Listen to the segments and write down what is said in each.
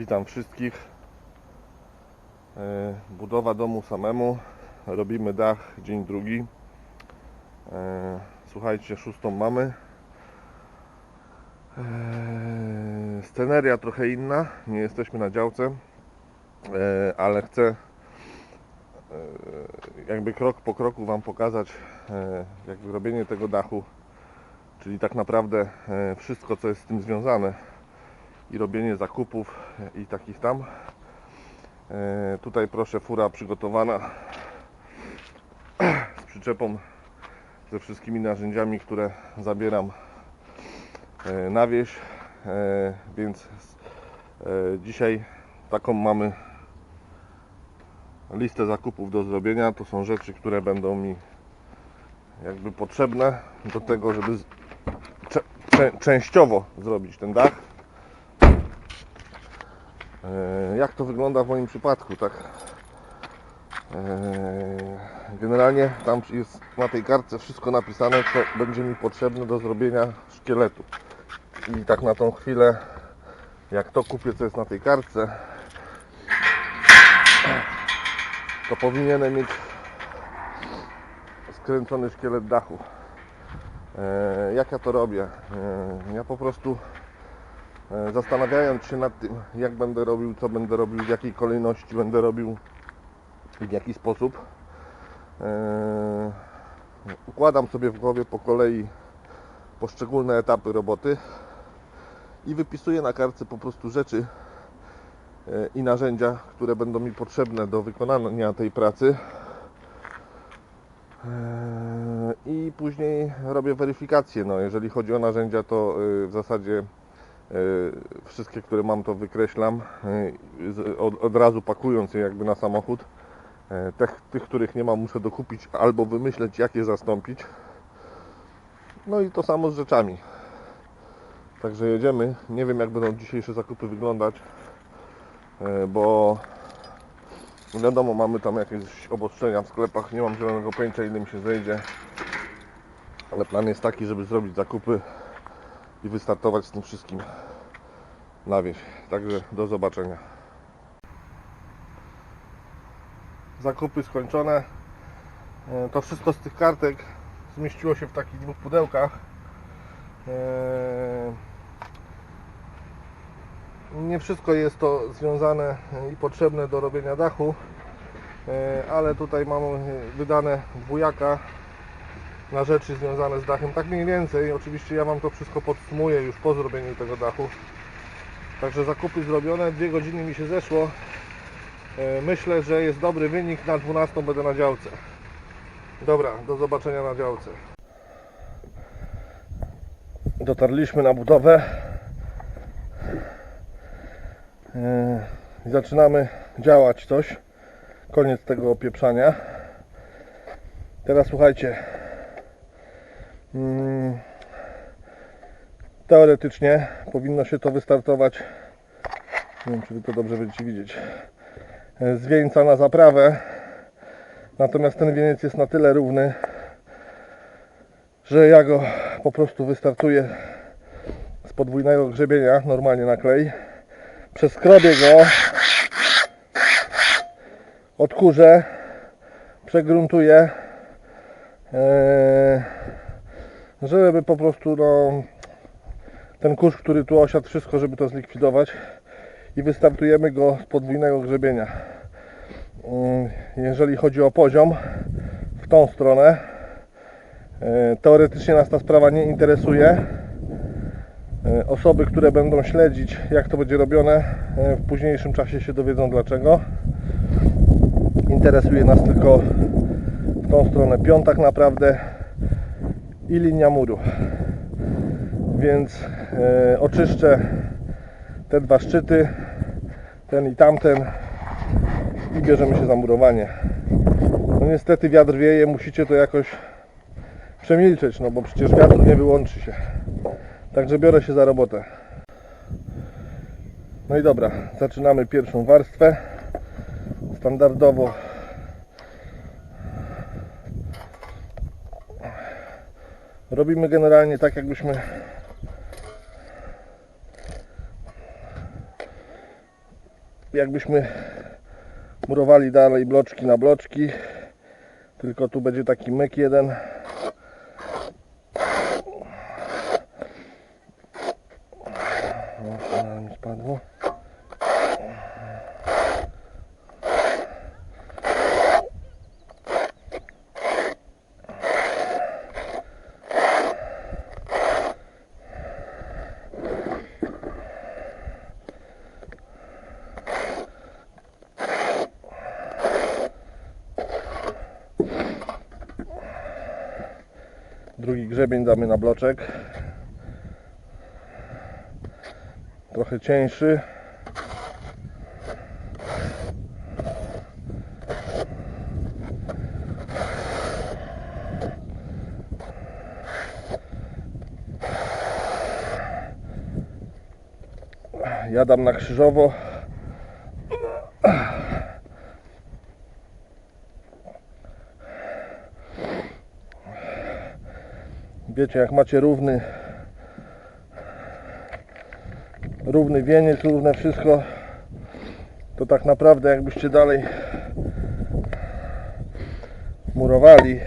Witam wszystkich. E, Budowa domu samemu. Robimy dach dzień drugi. E, Słuchajcie, szóstą mamy. E, Sceneria trochę inna. Nie jesteśmy na działce, ale chcę jakby krok po kroku Wam pokazać jakby robienie tego dachu, czyli tak naprawdę wszystko co jest z tym związane i robienie zakupów i takich tam. E, Tutaj proszę fura przygotowana z przyczepą ze wszystkimi narzędziami, które zabieram e, na wieś. E, Więc e, dzisiaj taką mamy listę zakupów do zrobienia. To są rzeczy, które będą mi jakby potrzebne do tego, żeby częściowo zrobić ten dach. E, Jak to wygląda w moim przypadku, tak? E, Generalnie tam jest na tej kartce wszystko napisane, co będzie mi potrzebne do zrobienia szkieletu. I tak na tą chwilę, jak to kupię, co jest na tej kartce, to powinienem mieć skręcony szkielet dachu. E, Jak ja to robię? Ja po prostu zastanawiając się nad tym, jak będę robił, co będę robił, w jakiej kolejności będę robił i w jaki sposób, e, układam sobie w głowie po kolei poszczególne etapy roboty i wypisuję na kartce po prostu rzeczy e, i narzędzia, które będą mi potrzebne do wykonania tej pracy. E, I później robię weryfikację. No, jeżeli chodzi o narzędzia, to e, w zasadzie E, Wszystkie, które mam, to wykreślam e, od, od razu pakując je jakby na samochód. E, Tych, tych, których nie mam, muszę dokupić albo wymyśleć, jak je zastąpić. No i to samo z rzeczami. Także jedziemy. Nie wiem, jak będą dzisiejsze zakupy wyglądać, e, bo wiadomo, mamy tam jakieś obostrzenia w sklepach. Nie mam zielonego pojęcia, ile mi się zejdzie. Ale plan jest taki, żeby zrobić zakupy i wystartować z tym wszystkim na wieś. Także do zobaczenia. Zakupy skończone. E, To wszystko z tych kartek zmieściło się w takich dwóch pudełkach. E, Nie wszystko jest to związane i potrzebne do robienia dachu, e, ale tutaj mamy wydane dwójaka na rzeczy związane z dachem. Tak mniej więcej, oczywiście ja Wam to wszystko podsumuję już po zrobieniu tego dachu. Także zakupy zrobione, dwie godziny mi się zeszło. E, Myślę, że jest dobry wynik, na 12 będę na działce. Dobra, do zobaczenia na działce. Dotarliśmy na budowę. E, Zaczynamy działać coś. Koniec tego opieprzania. Teraz słuchajcie, Teoretycznie powinno się to wystartować. Nie wiem, czy wy to dobrze będziecie widzieć. Z wieńca na zaprawę. Natomiast ten wieniec jest na tyle równy, że ja go po prostu wystartuję z podwójnego grzebienia, normalnie na klej. Przeskrobię go, odkurzę, przegruntuję. Eee, żeby po prostu no, ten kurz, który tu osiadł, wszystko, żeby to zlikwidować i wystartujemy go z podwójnego grzebienia. Mm, Jeżeli chodzi o poziom, w tą stronę, e, teoretycznie nas ta sprawa nie interesuje. E, Osoby, które będą śledzić, jak to będzie robione, e, w późniejszym czasie się dowiedzą dlaczego. Interesuje nas tylko w tą stronę pion tak naprawdę i linia muru. Więc e, oczyszczę te dwa szczyty, ten i tamten i bierzemy się za murowanie. No niestety wiatr wieje, musicie to jakoś przemilczeć, no bo przecież wiatr nie wyłączy się. Także biorę się za robotę. No i dobra, zaczynamy pierwszą warstwę. Standardowo Robimy generalnie tak, jakbyśmy jakbyśmy murowali dalej bloczki na bloczki. Tylko tu będzie taki myk jeden. O, mi spadło. Drugi grzebień damy na bloczek. Trochę cieńszy. Jadam na krzyżowo. Wiecie, jak macie równy równy wieniec, równe wszystko, to tak naprawdę jakbyście dalej murowali,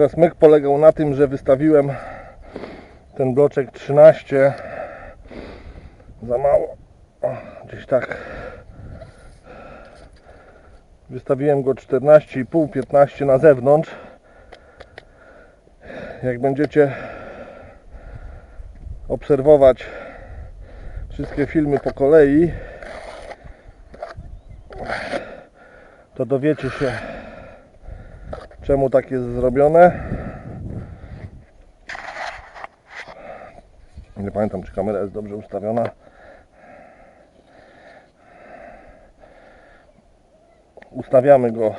Teraz myk polegał na tym, że wystawiłem ten bloczek 13 za mało. O, gdzieś tak. Wystawiłem go 14,5, 15 na zewnątrz. Jak będziecie obserwować wszystkie filmy po kolei, to dowiecie się czemu tak jest zrobione. Nie pamiętam, czy kamera jest dobrze ustawiona. Ustawiamy go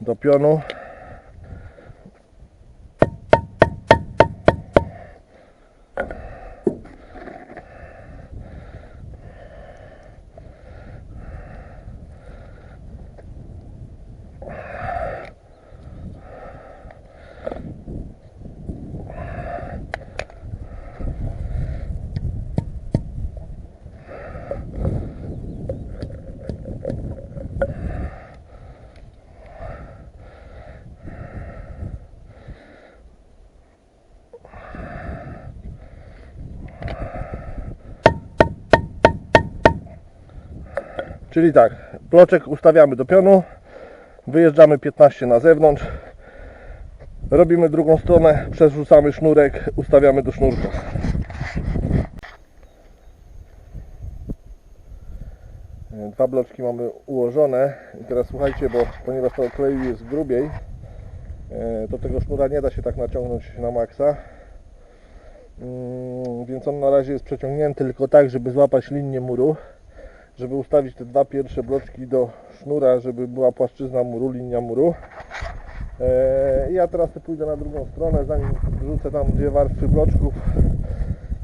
do pionu. Czyli tak, bloczek ustawiamy do pionu, wyjeżdżamy 15 na zewnątrz, robimy drugą stronę, przerzucamy sznurek, ustawiamy do sznurka. Dwa bloczki mamy ułożone i teraz słuchajcie, bo ponieważ to kleju jest grubiej, e, to tego sznura nie da się tak naciągnąć na maksa. Mm, Więc on na razie jest przeciągnięty tylko tak, żeby złapać linię muru żeby ustawić te dwa pierwsze bloczki do sznura, żeby była płaszczyzna muru, linia muru. E, ja teraz te pójdę na drugą stronę, zanim wrzucę tam dwie warstwy bloczków,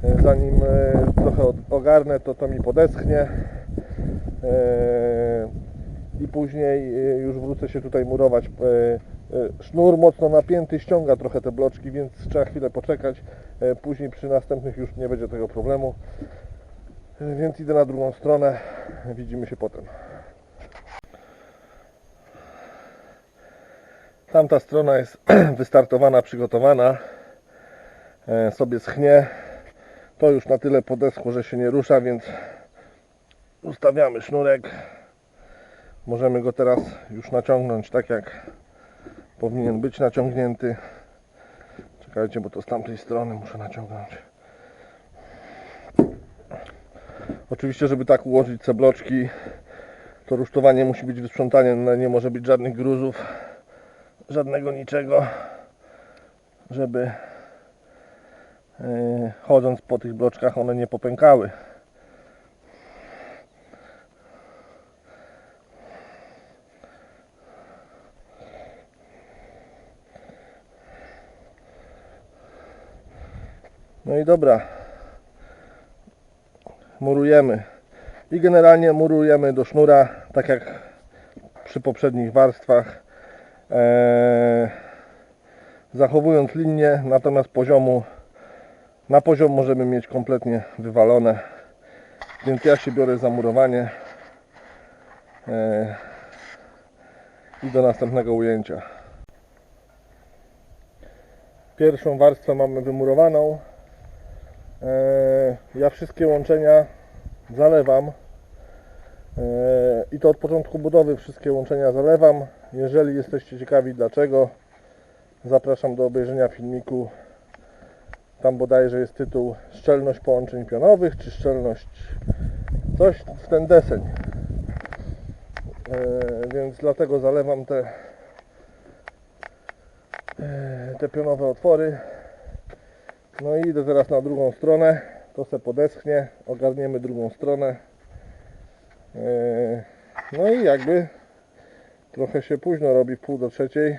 e, zanim e, trochę ogarnę, to to mi podeschnie. I później już wrócę się tutaj murować. Sznur mocno napięty ściąga trochę te bloczki, więc trzeba chwilę poczekać. Później przy następnych już nie będzie tego problemu. Więc idę na drugą stronę. Widzimy się potem. Tamta strona jest wystartowana, przygotowana. E, Sobie schnie. To już na tyle podeschło, że się nie rusza, więc ustawiamy sznurek. Możemy go teraz już naciągnąć tak jak powinien być naciągnięty. Czekajcie, bo to z tamtej strony muszę naciągnąć. Oczywiście, żeby tak ułożyć te bloczki, to rusztowanie musi być wysprzątanie, no nie może być żadnych gruzów, żadnego niczego, żeby yy, chodząc po tych bloczkach one nie popękały. No i dobra. Murujemy. I generalnie murujemy do sznura, tak jak przy poprzednich warstwach. Eee, zachowując linię, natomiast poziomu na poziom możemy mieć kompletnie wywalone. Więc ja się biorę za murowanie. Eee, I do następnego ujęcia. Pierwszą warstwę mamy wymurowaną. Eee, Ja wszystkie łączenia zalewam. Eee, I to od początku budowy wszystkie łączenia zalewam. Jeżeli jesteście ciekawi dlaczego, zapraszam do obejrzenia filmiku. Tam bodajże jest tytuł Szczelność połączeń pionowych, czy szczelność coś w ten deseń. Eee, Więc dlatego zalewam te, te pionowe otwory. No i idę teraz na drugą stronę. To se podeschnie, ogarniemy drugą stronę. Eee, No i jakby trochę się późno robi pół do trzeciej,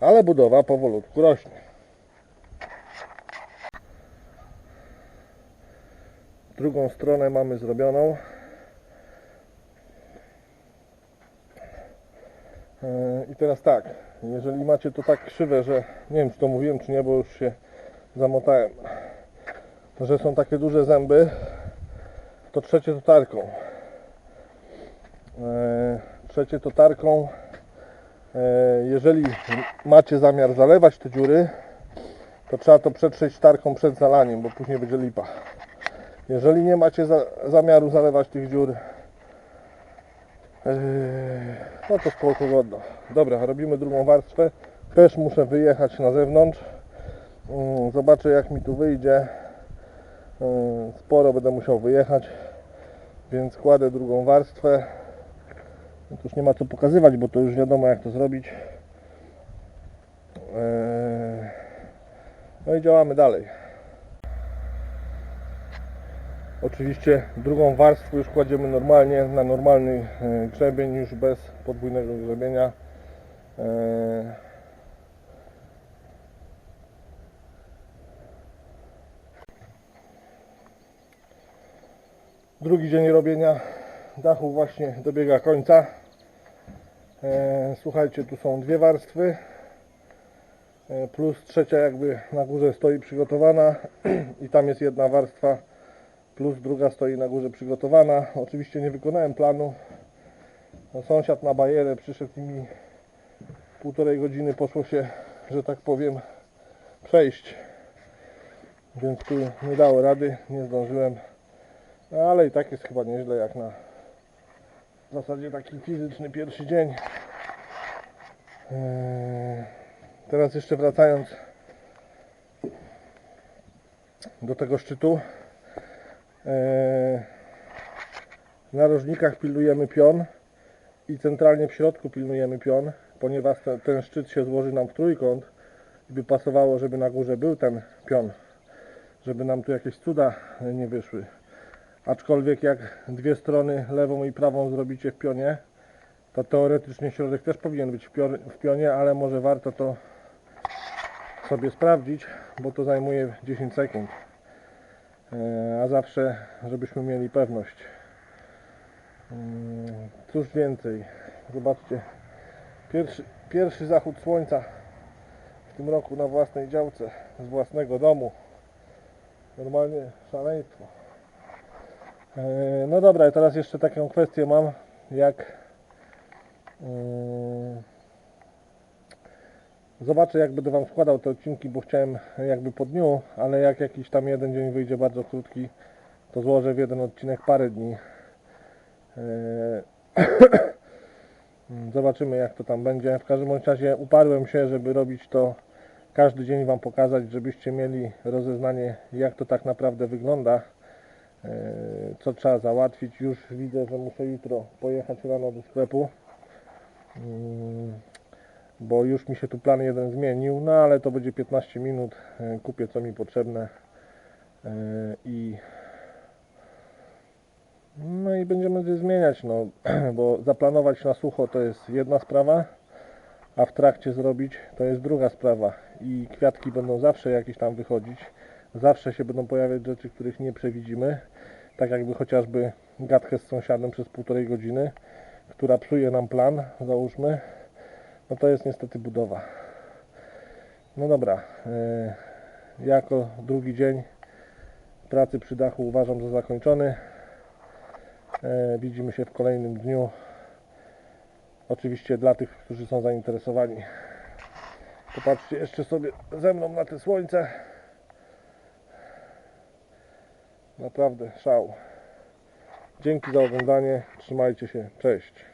ale budowa powolutku rośnie. Drugą stronę mamy zrobioną. Eee, I teraz tak, jeżeli macie to tak krzywe, że nie wiem czy to mówiłem czy nie, bo już się zamotałem, że są takie duże zęby, to trzecie to tarką. Eee, Trzecie to tarką. Eee, Jeżeli macie zamiar zalewać te dziury, to trzeba to przetrzeć tarką przed zalaniem, bo później będzie lipa. Jeżeli nie macie za, zamiaru zalewać tych dziur, no to spoko godno. Dobra, robimy drugą warstwę. Też muszę wyjechać na zewnątrz. Mm, Zobaczę jak mi tu wyjdzie. Eee, Sporo będę musiał wyjechać, więc kładę drugą warstwę. To już nie ma co pokazywać, bo to już wiadomo jak to zrobić. Eee, No i działamy dalej. Oczywiście drugą warstwę już kładziemy normalnie na normalny e, grzebień, już bez podwójnego grzebienia. Eee, Drugi dzień robienia dachu właśnie dobiega końca. E, Słuchajcie, tu są dwie warstwy. E, Plus trzecia jakby na górze stoi przygotowana i tam jest jedna warstwa plus druga stoi na górze przygotowana. Oczywiście nie wykonałem planu. No, Sąsiad na bajerę przyszedł i mi półtorej godziny poszło się, że tak powiem, przejść. Więc tu nie dało rady, nie zdążyłem. No, ale i tak jest chyba nieźle jak na w zasadzie taki fizyczny pierwszy dzień. Eee, Teraz jeszcze wracając do tego szczytu. Eee, W narożnikach pilnujemy pion i centralnie w środku pilnujemy pion, ponieważ ten, szczyt się złoży nam w trójkąt i by pasowało, żeby na górze był ten pion, żeby nam tu jakieś cuda nie wyszły. Aczkolwiek jak dwie strony, lewą i prawą zrobicie w pionie, to teoretycznie środek też powinien być w pionie, ale może warto to sobie sprawdzić, bo to zajmuje 10 sekund. E, A zawsze, żebyśmy mieli pewność. Mm, Cóż więcej, zobaczcie, pierwszy, pierwszy zachód słońca w tym roku na własnej działce, z własnego domu. Normalnie szaleństwo. E, No dobra, teraz jeszcze taką kwestię mam, jak mm, zobaczę jak będę Wam składał te odcinki, bo chciałem jakby po dniu, ale jak jakiś tam jeden dzień wyjdzie bardzo krótki, to złożę w jeden odcinek parę dni. E, Zobaczymy jak to tam będzie. W każdym razie uparłem się, żeby robić to każdy dzień Wam pokazać, żebyście mieli rozeznanie jak to tak naprawdę wygląda. E, Co trzeba załatwić. Już widzę, że muszę jutro pojechać rano do sklepu. Bo już mi się tu plan jeden zmienił, no ale to będzie 15 minut, e, kupię co mi potrzebne e, i no i będziemy zmieniać, no, bo zaplanować na sucho to jest jedna sprawa, a w trakcie zrobić to jest druga sprawa. I kwiatki będą zawsze jakieś tam wychodzić, zawsze się będą pojawiać rzeczy, których nie przewidzimy, tak jakby chociażby gadkę z sąsiadem przez półtorej godziny, która psuje nam plan, załóżmy, no to jest niestety budowa. No dobra, e, jako drugi dzień pracy przy dachu uważam za zakończony. E, Widzimy się w kolejnym dniu. Oczywiście dla tych, którzy są zainteresowani. Popatrzcie jeszcze sobie ze mną na te słońce. Naprawdę szał. Dzięki za oglądanie. Trzymajcie się. Cześć.